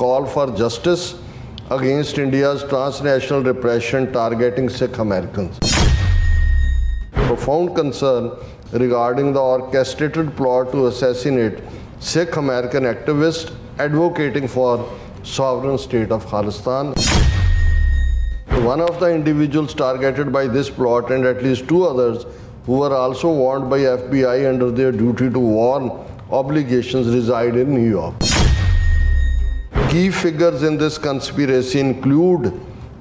call for justice against India's transnational repression targeting Sikh Americans. Profound concern regarding the orchestrated plot to assassinate Sikh American activists advocating for sovereign state of Khalistan. One of the individuals targeted by this plot and at least two others who were also warned by FBI under their duty to warn obligations reside in New York. Key figures in this conspiracy include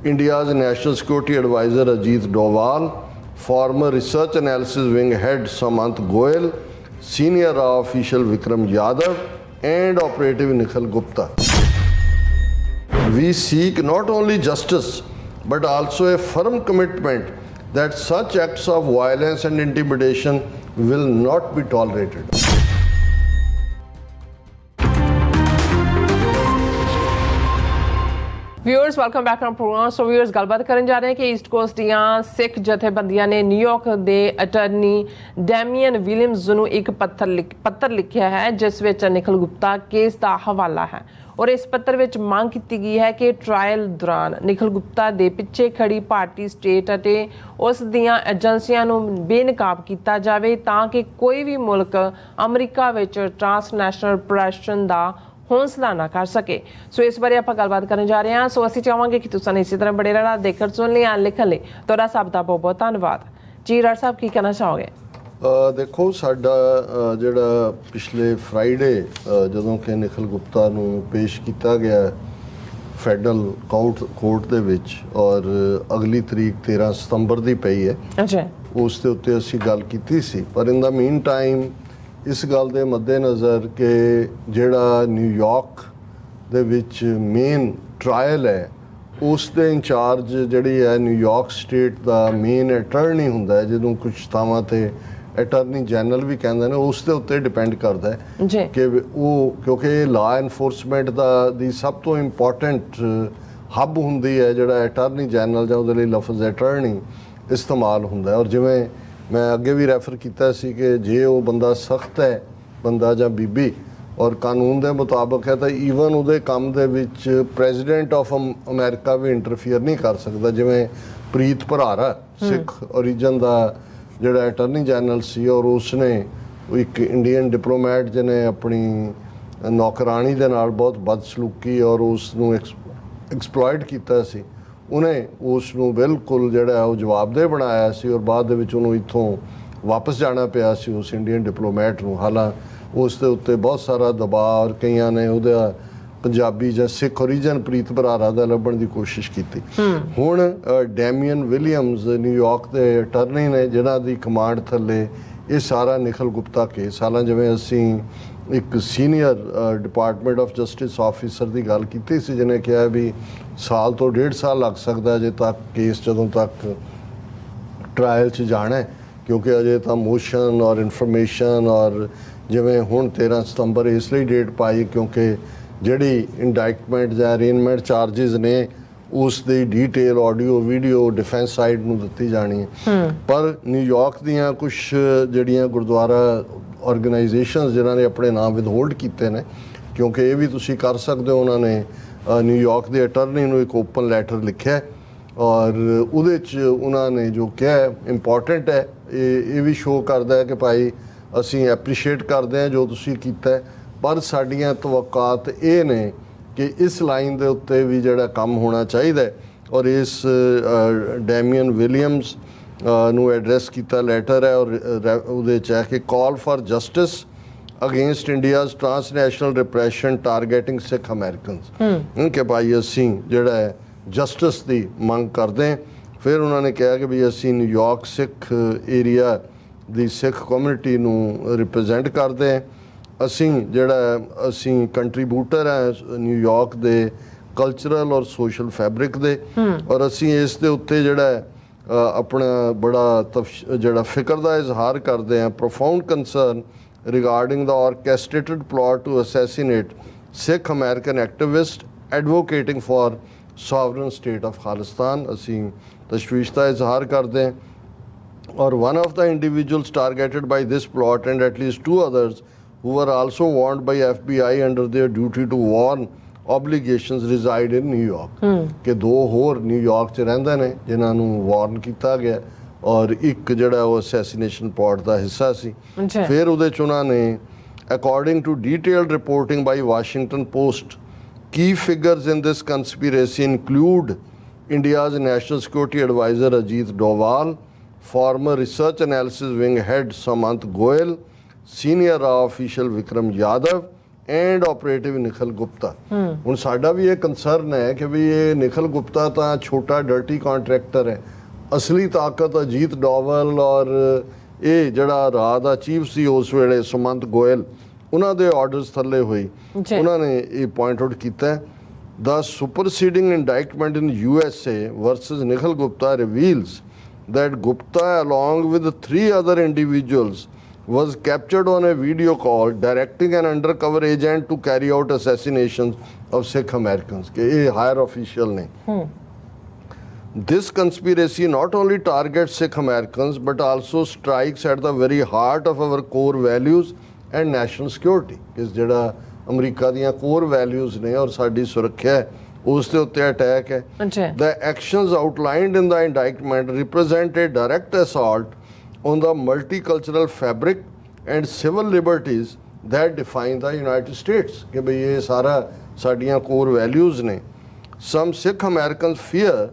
India's National Security Advisor Ajit Doval, former Research Analysis Wing head Samant Goel, senior RAW official Vikram Yadav, and operative Nikhil Gupta. We seek not only justice but also a firm commitment that such acts of violence and intimidation will not be tolerated. Viewers welcome back to programme so viewers ਗੱਲਬਾਤ ਕਰਨ ਜਾ ਰਹੇ ਹਾਂ ਕਿ East cost ਦੀਆਂ ਸਿੱਖ ਜਥੇਬੰਦੀਆਂ ਨੇ New York ਦੇ ਅਟਾਰਨੀ ਡੈਮੀਅਨ ਵਿਲੀਅਮਸ ਨੂੰ ਇੱਕ ਪੱਤਰ ਲਿਖ- ਪੱਤਰ ਲਿਖਿਆ ਹੈ, ਜਿਸ ਵਿੱਚ ਨਿਖਲ ਗੁਪਤਾ ਕੇਸ ਦਾ ਹਵਾਲਾ ਹੈ। ਔਰ ਇਸ ਪੱਤਰ ਵਿੱਚ ਮੰਗ ਕੀਤੀ ਗਈ ਹੈ ਕਿ ਟ੍ਰਾਇਲ ਦੌਰਾਨ ਨਿਖਲ ਗੁਪਤਾ ਦੇ ਪਿੱਛੇ ਖੜੀ ਭਾਰਤੀ ਸਟੇਟ ਅਤੇ ਉਸ ਦੀਆਂ ਏਜੰਸੀਆਂ ਨੂੰ ਬੇਨਕਾਬ ਕੀਤਾ ਜਾਵੇ ਤਾਂ ਕਿ ਕੋਈ ਵੀ ਮੁਲਕ ਅਮਰੀਕਾ ਵਿੱਚ ਟ੍ਰਾਂਸਨੈਸ਼ਨਲ ਪ੍ਰੈਸ਼ਨ ਦਾ ਹੌਂਸਲਾ ਨਾ ਕਰ ਸਕੇ। ਸੋ ਇਸ ਬਾਰੇ ਆਪਾਂ ਗੱਲਬਾਤ ਕਰਨ ਜਾ ਰਹੇ ਹਾਂ। ਸੋ ਅਸੀਂ ਚਾਹਾਂਗੇ ਕਿ ਤੁਸੀਂ ਇਸੇ ਤਰ੍ਹਾਂ ਬੜੇ ਰਹਿਣਾ ਦੇਖਣ ਸੁਣ ਲਿਆ ਲਿਖਣ ਲਈ। ਤੁਹਾਡਾ ਸਭ ਦਾ ਬਹੁਤ ਬਹੁਤ ਧੰਨਵਾਦ। ਜੀ ਰਾਜ ਸਾਹਿਬ ਕੀ ਕਹਿਣਾ ਚਾਹੋਗੇ? ਦੇਖੋ ਸਾਡਾ ਜਿਹੜਾ ਪਿਛਲੇ ਫਰਾਈਡੇ ਜਦੋਂ ਕਿ ਨਿਖਲ ਗੁਪਤਾ ਨੂੰ ਪੇਸ਼ ਕੀਤਾ ਗਿਆ ਫੈਡਰਲ ਕਾਊਟ ਕੋਰਟ ਦੇ ਵਿੱਚ ਔਰ ਅਗਲੀ ਤਰੀਕ 13 ਸਤੰਬਰ ਦੀ ਪਈ ਹੈ। ਅੱਛਾ। ਉਸ ਦੇ ਉੱਤੇ ਅਸੀਂ ਗੱਲ ਕੀਤੀ ਸੀ। ਪਰ ਇਨ ਦਾ ਮੀਨ ਟਾਈਮ ਇਸ ਗੱਲ ਦੇ ਮੱਦੇਨਜ਼ਰ ਕਿ ਜਿਹੜਾ ਨਿਊਯਾਰਕ ਦੇ ਵਿੱਚ ਮੇਨ ਟ੍ਰਾਇਲ ਹੈ ਉਸ ਦੇ ਇੰਚਾਰਜ ਜਿਹੜੀ ਹੈ ਨਿਊਯਾਰਕ ਸਟੇਟ ਦਾ ਮੇਨ ਅਟਾਰਨੀ ਹੁੰਦਾ ਜਿਹਨੂੰ ਕੁਝ ਥਾਵਾਂ ਤੇ ਅਟਾਰਨੀ ਜਨਰਲ ਵੀ ਕਹਿੰਦੇ ਨੇ ਉਸ ਦੇ ਉੱਤੇ ਡਿਪੈਂਡ ਕਰਦਾ ਹੈ ਕਿ ਉਹ ਕਿਉਂਕਿ ਲਾ ਐਨਫੋਰਸਮੈਂਟ ਦਾ ਦੀ ਸਭ ਤੋਂ ਇੰਪੋਰਟੈਂਟ ਹੱਬ ਹੁੰਦੀ ਹੈ ਜਿਹੜਾ ਅਟਾਰਨੀ ਜਨਰਲ ਜਾਂ ਉਹਦੇ ਲਈ ਲਫ਼ਜ਼ ਅਟਾਰਨੀ ਇਸਤੇਮਾਲ ਹੁੰਦਾ ਹੈ। ਔਰ ਜਿਵੇਂ ਮੈਂ ਅੱਗੇ ਵੀ ਰੈਫਰ ਕੀਤਾ ਸੀ ਕਿ ਜੇ ਉਹ ਬੰਦਾ ਸਖਤ ਹੈ ਬੰਦਾ ਜਾਂ ਬੀਬੀ ਔਰ ਕਾਨੂੰਨ ਦੇ ਮੁਤਾਬਕ ਹੈ ਤਾਂ ਈਵਨ ਉਹਦੇ ਕੰਮ ਦੇ ਵਿੱਚ ਪ੍ਰੈਜ਼ੀਡੈਂਟ ਆਫ ਅਮਰੀਕਾ ਵੀ ਇੰਟਰਫੀਅਰ ਨਹੀਂ ਕਰ ਸਕਦਾ। ਜਿਵੇਂ ਪ੍ਰੀਤ ਭਰਾਰਾ ਸਿੱਖ origin ਦਾ ਜਿਹੜਾ ਅਟਾਰਨੀ ਜਨਰਲ ਸੀ ਔਰ ਉਸਨੇ ਇੱਕ ਇੰਡੀਅਨ ਡਿਪਲੋਮੈਟ ਜਿਹਨੇ ਆਪਣੀ ਨੌਕਰਾਨੀ ਦੇ ਨਾਲ ਬਹੁਤ ਬਦਸਲੂਕੀ ਔਰ ਉਸ ਨੂੰ ਐਕਸਪਲੋਇਟ ਕੀਤਾ ਸੀ। ਉਹਨੇ ਉਸ ਨੂੰ ਬਿਲਕੁਲ ਜਿਹੜਾ ਉਹ ਜਵਾਬਦੇਹ ਬਣਾਇਆ ਸੀ ਔਰ ਬਾਅਦ ਦੇ ਵਿੱਚ ਉਹਨੂੰ ਇੱਥੋਂ ਵਾਪਸ ਜਾਣਾ ਪਿਆ ਸੀ ਉਸ ਇੰਡੀਅਨ ਡਿਪਲੋਮੈਟ ਨੂੰ। ਹਾਲਾਂ ਉਸ ਦੇ ਉੱਤੇ ਬਹੁਤ ਸਾਰਾ ਦਬਾਅ ਔਰ ਕਈਆਂ ਨੇ ਉਹਦਾ ਪੰਜਾਬੀ ਜਾਂ ਸਿੱਖ origin ਪ੍ਰੀਤ ਬਰਾਰਾ ਦਾ ਲੱਭਣ ਦੀ ਕੋਸ਼ਿਸ਼ ਕੀਤੀ। ਹੁਣ ਡੈਮੀਅਨ ਵਿਲੀਅਮਸ ਨਿਊਯਾਰਕ ਦੇ ਅਟਰਨੀ ਨੇ ਜਿਨ੍ਹਾਂ ਦੀ ਕਮਾਂਡ ਥੱਲੇ ਇਹ ਸਾਰਾ ਨਿਖਲ ਗੁਪਤਾ ਕੇਸ, ਹਾਲਾਂ ਜਿਵੇਂ ਅਸੀਂ ਇੱਕ senior department of justice officer ਦੀ ਗੱਲ ਕੀਤੀ ਸੀ, ਜਿਹਨੇ ਕਿਹਾ ਵੀ ਸਾਲ ਤੋਂ ਡੇਢ ਸਾਲ ਲੱਗ ਸਕਦਾ ਜੇ ਤੱਕ ਕੇਸ ਜਦੋਂ ਤੱਕ ਟ੍ਰਾਇਲ 'ਚ ਜਾਣਾ ਹੈ, ਕਿਉਂਕਿ ਅਜੇ ਤਾਂ ਮੋਸ਼ਨ ਔਰ ਇਨਫੋਰਮੇਸ਼ਨ ਔਰ ਜਿਵੇਂ ਹੁਣ 13 ਸਤੰਬਰ ਇਸ ਲਈ ਡੇਟ ਪਾਈ ਕਿਉਂਕਿ ਜਿਹੜੀ ਇੰਡਾਈਟਮੈਂਟ ਜਾਂ ਅਰੇਨਮੈਂਟ ਚਾਰजेस ਨੇ ਉਸ ਦੀ detail audio video defence side ਨੂੰ ਦਿੱਤੀ ਜਾਣੀ ਹੈ। ਪਰ ਨਿਊਯਾਰਕ ਦੀਆਂ ਕੁਝ ਜਿਹੜੀਆਂ ਗੁਰਦੁਆਰਾ ਆਰਗੇਨਾਈਜੇਸ਼ਨਸ ਜਿਨ੍ਹਾਂ ਨੇ ਆਪਣੇ ਨਾਮ ਵਿਦਹੋਲਡ ਕੀਤੇ ਨੇ ਕਿਉਂਕਿ ਇਹ ਵੀ ਤੁਸੀਂ ਕਰ ਸਕਦੇ ਹੋ ਉਹਨਾਂ ਨੇ ਨਿਊਯਾਰਕ ਦੇ ਅਟਰਨੀ ਨੂੰ ਇੱਕ ਓਪਨ ਲੈਟਰ ਲਿਖਿਆ ਔਰ ਉਹਦੇ ਚ ਉਹਨਾਂ ਨੇ ਜੋ ਕਿਹਾ ਇੰਪੋਰਟੈਂਟ ਹੈ ਇਹ ਇਹ ਵੀ ਸ਼ੋਅ ਕਰਦਾ ਹੈ ਕਿ ਭਾਈ ਅਸੀਂ ਐਪਰੀਸ਼ੀਏਟ ਕਰਦੇ ਹਾਂ ਜੋ ਤੁਸੀਂ ਕੀਤਾ ਪਰ ਸਾਡੀਆਂ ਤਵੱਕਾਤ ਇਹ ਨੇ ਕਿ ਇਸ ਲਾਈਨ ਦੇ ਉੱਤੇ ਵੀ ਜਿਹੜਾ ਕੰਮ ਹੋਣਾ ਚਾਹੀਦਾ ਹੈ ਔਰ ਇਸ ਡੈਮੀਅਨ ਵਿਲੀਅਮਸ ਨੂੰ ਐਡਰੈਸ ਕੀਤਾ ਲੈਟਰ ਹੈ ਔਰ ਉਹਦੇ ਚ ਹੈ ਕਿ call for justice against India's transnational repression targeting Sikh Americans. ਕਿ ਭਾਈ ਅਸੀਂ ਜਿਹੜਾ ਹੈ ਜਸਟਿਸ ਦੀ ਮੰਗ ਕਰਦੇ ਹਾਂ। ਫਿਰ ਉਹਨਾਂ ਨੇ ਕਿਹਾ ਕਿ ਵੀ ਅਸੀਂ ਨਿਊਯਾਰਕ ਸਿੱਖ ਏਰੀਆ ਦੀ ਸਿੱਖ ਕਮਿਊਨਿਟੀ ਨੂੰ ਰਿਪਰੈਜ਼ੈਂਟ ਕਰਦੇ ਹਾਂ। ਅਸੀਂ ਜਿਹੜਾ ਅਸੀਂ ਕੰਟਰੀਬਿਊਟਰ ਹੈ ਨਿਊਯਾਰਕ ਦੇ ਕਲਚਰਲ ਔਰ ਸੋਸ਼ਲ ਫੈਬਰਿਕ ਦੇ ਔਰ ਅਸੀਂ ਇਸ ਦੇ ਉੱਤੇ ਜਿਹੜਾ ਆਪਣਾ ਬੜਾ ਜਿਹੜਾ ਫਿਕਰ ਦਾ ਇਜ਼ਹਾਰ ਕਰਦੇ ਹਾਂ profound concern regarding the orchestrated plot to assassinate Sikh American activist advocating for sovereign state of Khalistan ਅਸੀਂ ਤਸ਼ਵੀਸ਼ ਦਾ ਇਜ਼ਹਾਰ ਕਰਦੇ ਹਾਂ one of the individuals targeted by this plot and at least two others who were also warned by FBI under their duty to warn obligations reside in New York ਕਿ ਦੋ ਹੋਰ New York 'ਚ ਰਹਿੰਦੇ ਨੇ ਜਿਨ੍ਹਾਂ ਨੂੰ ਵਾਰਨ ਕੀਤਾ ਗਿਆ ਔਰ ਇੱਕ ਜਿਹੜਾ ਉਹ ਅਸੈਸੀਨੇਸ਼ਨ ਪਲਾਟ ਦਾ ਹਿੱਸਾ ਸੀ। ਫਿਰ ਉਹਦੇ 'ਚ ਉਹਨਾਂ ਨੇ according to detailed reporting by Washington Post key figures in this conspiracy include India's national security advisor Ajit Doval, former research analysis wing head Samant Goel, RAW official Vikram Yadav and operative Nikhil Gupta ਹੁਣ ਸਾਡਾ ਵੀ ਇਹ concern ਹੈ ਕਿ ਵੀ ਇਹ ਨਿਖਲ ਗੁਪਤਾ ਤਾਂ ਛੋਟਾ dirty contractor ਹੈ ਅਸਲੀ ਤਾਕਤ ਅਜੀਤ ਡੋਵਲ ਔਰ ਇਹ ਜਿਹੜਾ ਰਾਹ ਦਾ ਚੀਫ ਸੀ ਉਸ ਵੇਲੇ ਸੁਮੰਤ ਗੋਇਲ ਉਹਨਾਂ ਦੇ ਆਰਡਰਸ ਥੱਲੇ ਹੋਈ। ਉਹਨਾਂ ਨੇ ਇਹ ਪੁਆਇੰਟ ਆਊਟ ਕੀਤਾ ਹੈ The superseding indictment in USA versus Nikhil Gupta reveals that Gupta, along with three other individuals, was captured on a video call directing an undercover agent to carry out assassinations of Sikh Americans. A higher official name. Hmm. This conspiracy not only targets Sikh Americans but also strikes at the very heart of our core values and national security. ਇਸ ਜਿਹੜਾ America ਦੀਆਂ core values ਨੇ ਔਰ ਸਾਡੀ ਸੁਰੱਖਿਆ ਉਸ ਦੇ ਉੱਤੇ ਅਟੈਕ ਹੈ the actions outlined in the indictment represent a direct on the multicultural fabric and civil liberties that define the United States. ਕਿ ਭਈ ਇਹ ਸਾਰਾ ਸਾਡੀਆਂ ਕੋਰ ਵੈਲਿਊਜ਼ ਨੇ Some Sikh Americans fear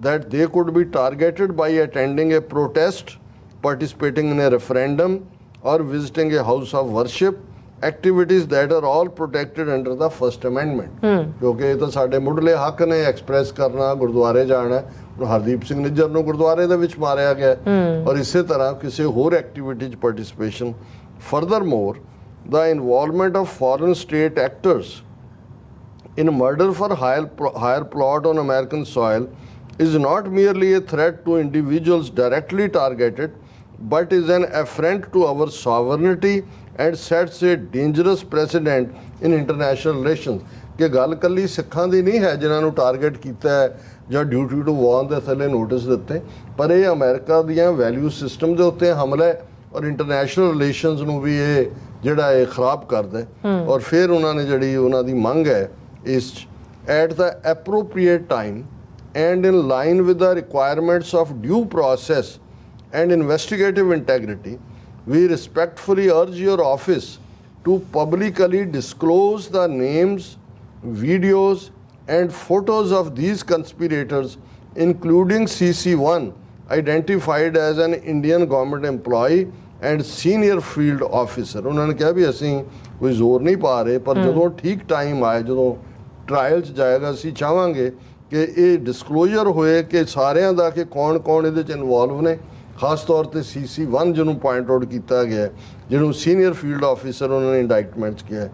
that they could be targeted by attending a protest, participating in a referendum, or visiting a house of worship, activities that are all protected under the First Amendment. ਕਿਉਂਕਿ ਇਹ ਤਾਂ ਸਾਡੇ ਮੁੱਢਲੇ ਹੱਕ ਨੇ express ਕਰਨਾ ਗੁਰਦੁਆਰੇ ਜਾਣਾ ਹੁਣ ਹਰਦੀਪ ਸਿੰਘ ਨਿੱਜਰ ਨੂੰ ਗੁਰਦੁਆਰੇ ਦੇ ਵਿੱਚ ਮਾਰਿਆ ਗਿਆ। ਔਰ ਇਸੇ ਤਰ੍ਹਾਂ ਕਿਸੇ ਹੋਰ ਐਕਟੀਵਿਟੀ 'ਚ participation furthermore the involvement of foreign state actors in murder for hire, hire plot on American soil is not merely a threat to individuals directly targeted, but is an affront to our sovereignty and sets a dangerous precedent in international relations. ਕਿ ਗੱਲ ਕੱਲੀ ਸਿੱਖਾਂ ਦੀ ਨਹੀਂ ਹੈ ਜਿਨ੍ਹਾਂ ਨੂੰ target ਕੀਤਾ ਹੈ ਜਾਂ ਡਿਊਟੀ ਟੂ ਵਾਰਨ ਦੇ ਥੱਲੇ ਨੋਟਿਸ ਦਿੱਤੇ ਪਰ ਇਹ ਅਮਰੀਕਾ ਦੀਆਂ ਵੈਲਿਊ ਸਿਸਟਮ ਦੇ ਉੱਤੇ ਹਮਲਾ ਹੈ ਔਰ ਇੰਟਰਨੈਸ਼ਨਲ ਰਿਲੇਸ਼ਨਸ ਨੂੰ ਵੀ ਇਹ ਜਿਹੜਾ ਇਹ ਖਰਾਬ ਕਰਦਾ ਔਰ ਫਿਰ ਉਹਨਾਂ ਨੇ ਜਿਹੜੀ ਉਹਨਾਂ ਦੀ ਮੰਗ ਹੈ ਇਸ at the appropriate time and in line with the requirements of due process and investigative integrity we respectfully urge your office to publicly disclose the names videos and photos of these conspirators including CC1 identified as an Indian government employee and senior field officer. ਉਹਨਾਂ ਨੇ ਕਿਹਾ ਵੀ ਅਸੀਂ ਕੋਈ ਜ਼ੋਰ ਨਹੀਂ ਪਾ ਰਹੇ ਪਰ ਜਦੋਂ ਠੀਕ ਟਾਈਮ ਆਏ ਜਦੋਂ ਟ੍ਰਾਇਲ 'ਚ ਜਾਏਗਾ ਅਸੀਂ ਚਾਹਾਂਗੇ ਕਿ ਇਹ ਡਿਸਕਲੋਜ਼ਰ ਹੋਏ ਕਿ ਸਾਰਿਆਂ ਦਾ ਕਿ ਕੌਣ-ਕੌਣ ਇਹਦੇ 'ਚ ਇਨਵੋਲਵ ਨੇ ਖਾਸ ਤੌਰ ਤੇ CC1 ਜਿਹਨੂੰ ਪੁਆਇੰਟ ਆਊਟ ਕੀਤਾ ਗਿਆ ਜਿਹਨੂੰ ਸੀਨੀਅਰ ਫੀਲਡ ਆਫੀਸਰ ਉਹਨਾਂ ਨੇ ਇੰਡਾਈਟਮੈਂਟ 'ਚ ਕਿਹਾ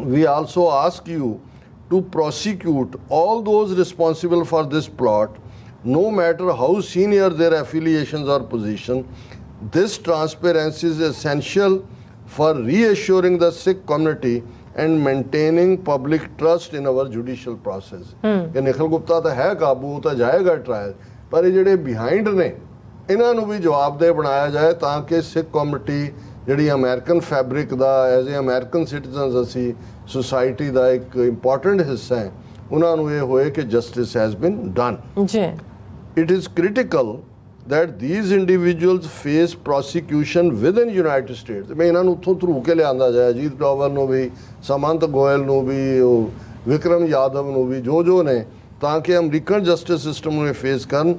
we also ask you to prosecute all those responsible for this plot, no matter how senior their affiliations or position. This transparency is essential for reassuring the Sikh community and maintaining public trust in our judicial process. ਕਿ ਨਿਖਲ ਗੁਪਤਾ ਤਾਂ ਹੈ ਕਾਬੂ ਤਾਂ ਜਾਏਗਾ trial ਪਰ ਇਹ ਜਿਹੜੇ behind ਨੇ ਇਹਨਾਂ ਨੂੰ ਵੀ ਜਵਾਬਦੇਹ ਬਣਾਇਆ ਜਾਏ ਤਾਂ ਕਿ ਸਿੱਖ ਕਮਿਊਨਿਟੀ ਜਿਹੜੀ ਅਮਰੀਕਨ ਫੈਬਰਿਕ ਦਾ ਐਜ਼ ਅ ਅਮਰੀਕਨ ਸਿਟੀਜ਼ਨਸ ਅਸੀਂ ਸੁਸਾਇਟੀ ਦਾ ਇੱਕ ਇੰਪੋਰਟੈਂਟ ਹਿੱਸਾ ਹੈ ਉਹਨਾਂ ਨੂੰ ਇਹ ਹੋਏ ਕਿ ਜਸਟਿਸ ਹੈਜ਼ ਬੀਨ ਡਨ ਜੀ। It is critical that these individuals face prosecution within United States. ਮੈਂ ਇਹਨਾਂ ਨੂੰ ਉੱਥੋਂ ਧਰੂ ਕੇ ਲਿਆਂਦਾ ਜਾਏ ਅਜੀਤ ਡੋਵਲ ਨੂੰ ਵੀ ਸਮੰਤ ਗੋਇਲ ਨੂੰ ਵੀ ਵਿਕਰਮ ਯਾਦਵ ਨੂੰ ਵੀ ਜੋ ਜੋ ਨੇ ਤਾਂ ਕਿ ਅਮਰੀਕਨ ਜਸਟਿਸ ਸਿਸਟਮ ਨੂੰ ਫੇਸ ਕਰਨ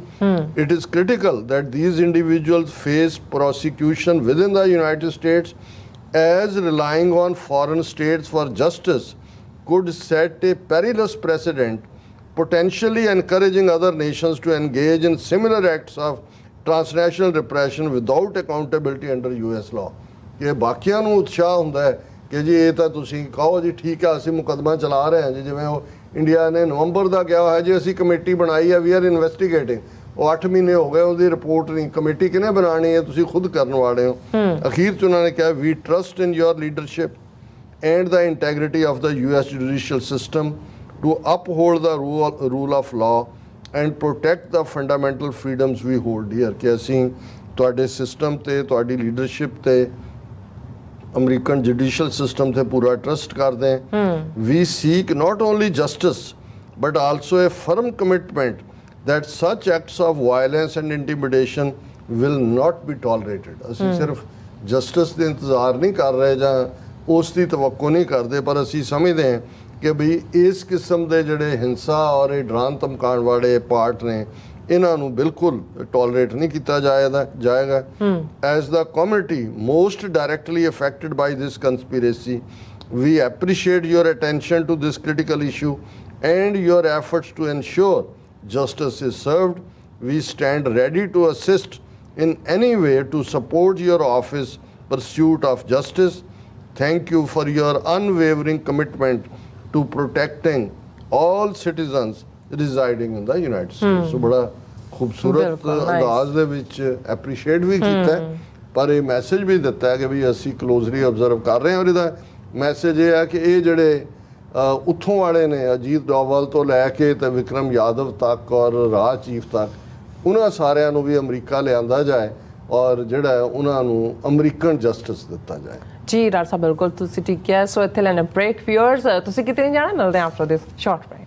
it is critical that these individuals face prosecution within the United States as relying on foreign states for justice could set a perilous precedent potentially encouraging other nations to engage in similar acts of transnational repression without accountability under US law ਕਿ ਬਾਕੀਆਂ ਨੂੰ ਉਤਸ਼ਾਹ ਹੁੰਦਾ ਹੈ ਕਿ ਜੀ ਇਹ ਤਾਂ ਤੁਸੀਂ ਕਹੋ ਜੀ ਠੀਕ ਹੈ ਅਸੀਂ ਮੁਕਦਮਾ ਚਲਾ ਰਹੇ ਹਾਂ ਜੀ ਜਿਵੇਂ ਉਹ ਇੰਡੀਆ ਨੇ ਨਵੰਬਰ ਦਾ ਕਿਹਾ ਹੋਇਆ ਜੀ ਅਸੀਂ ਕਮੇਟੀ ਬਣਾਈ ਹੈ ਵੀ ਆਰ ਇਨਵੈਸਟੀਗੇਟਿੰਗ ਉਹ 8 ਮਹੀਨੇ ਹੋ ਗਏ ਉਹਦੀ ਰਿਪੋਰਟ ਨਹੀਂ। ਕਮੇਟੀ ਕਿਹਨੇ ਬਣਾਣੀ ਹੈ? ਤੁਸੀਂ ਖੁਦ ਕਰਨ ਵਾਲੇ ਹੋ। ਅਖੀਰ ਚ ਉਹਨਾਂ ਨੇ ਕਿਹਾ ਵੀ trust in your leadership the integrity of the US judicial system to uphold the rule, rule of law and protect the fundamental freedoms we hold dear ਕਿ ਅਸੀਂ ਤੁਹਾਡੇ ਸਿਸਟਮ ਤੇ ਤੁਹਾਡੀ ਲੀਡਰਸ਼ਿਪ ਤੇ ਅਮਰੀਕਨ ਜੁਡੀਸ਼ੀਅਲ ਸਿਸਟਮ ਤੇ ਪੂਰਾ trust ਕਰਦੇ ਹਾਂ। We seek not only justice but also a firm commitment that such acts of violence and intimidation will not be tolerated. ਅਸੀਂ ਸਿਰਫ ਜਸਟਿਸ ਦੇ ਇੰਤਜ਼ਾਰ ਨਹੀਂ ਕਰ ਰਹੇ ਜਾਂ ਉਸ ਦੀ ਤਵੱਕੋ ਨਹੀਂ ਕਰਦੇ ਪਰ ਅਸੀਂ ਸਮਝਦੇ ਹਾਂ ਕਿ ਵੀ ਇਸ ਕਿਸਮ ਦੇ ਜਿਹੜੇ ਹਿੰਸਾ ਔਰ ਇਹ ਡਰਾਨ ਧਮਕਾਉਣ ਵਾਲੇ ਪਾਰਟ ਨੇ ਇਹਨਾਂ ਨੂੰ ਬਿਲਕੁਲ ਟੋਲਰੇਟ ਨਹੀਂ ਕੀਤਾ ਜਾਏਗਾ ਜਾਏਗਾ as the community most directly affected by this conspiracy we appreciate your attention to this critical issue and your efforts to ensure justice is served. We stand ready to assist in any way to support your office pursuit of justice. Thank you for your unwavering commitment to protecting all citizens residing in the United States. So ਬੜਾ ਖੂਬਸੂਰਤ. ਅੰਦਾਜ਼ ਦੇ ਵਿੱਚ appreciate ਵੀ ਕੀਤਾ ਹੈ, ਪਰ ਇਹ message ਵੀ ਦਿੱਤਾ ਹੈ ਕਿ ਵੀ ਅਸੀਂ ਕਲੋਜ਼ਲੀ ਆਬਜ਼ਰਵ ਕਰ ਰਹੇ ਹਾਂ ਔਰ ਇਹਦਾ ਮੈਸੇਜ ਇਹ ਹੈ ਕਿ ਇਹ ਜਿਹੜੇ ਉੱਥੋਂ ਵਾਲੇ ਨੇ ਅਜੀਤ ਡੋਵਲ ਤੋਂ ਲੈ ਕੇ ਤੇ ਵਿਕਰਮ ਯਾਦਵ ਤੱਕ ਔਰ ਰਾਜ ਚੀਫ ਤੱਕ ਉਹਨਾਂ ਸਾਰਿਆਂ ਨੂੰ ਵੀ ਅਮਰੀਕਾ ਲਿਆਂਦਾ ਜਾਏ ਔਰ ਜਿਹੜਾ ਹੈ ਉਹਨਾਂ ਨੂੰ ਅਮਰੀਕਨ ਜਸਟਿਸ ਦਿੱਤਾ ਜਾਏ ਜੀ ਡਾਕਟਰ ਸਾਹਿਬ ਬਿਲਕੁਲ ਤੁਸੀਂ ਠੀਕ ਕਿਹਾ ਸੋ ਇੱਥੇ ਲੈਣਾ ਬ੍ਰੇਕ ਵਿਅਰਸ ਤੁਸੀਂ ਕਿਤੇ ਨਹੀਂ ਜਾਣਾ ਮਿਲਦੇ ਹਾਂ ਆਫਟਰ ਦਿਸ ਸ਼ਾਰਟ ਬ੍ਰੇਕ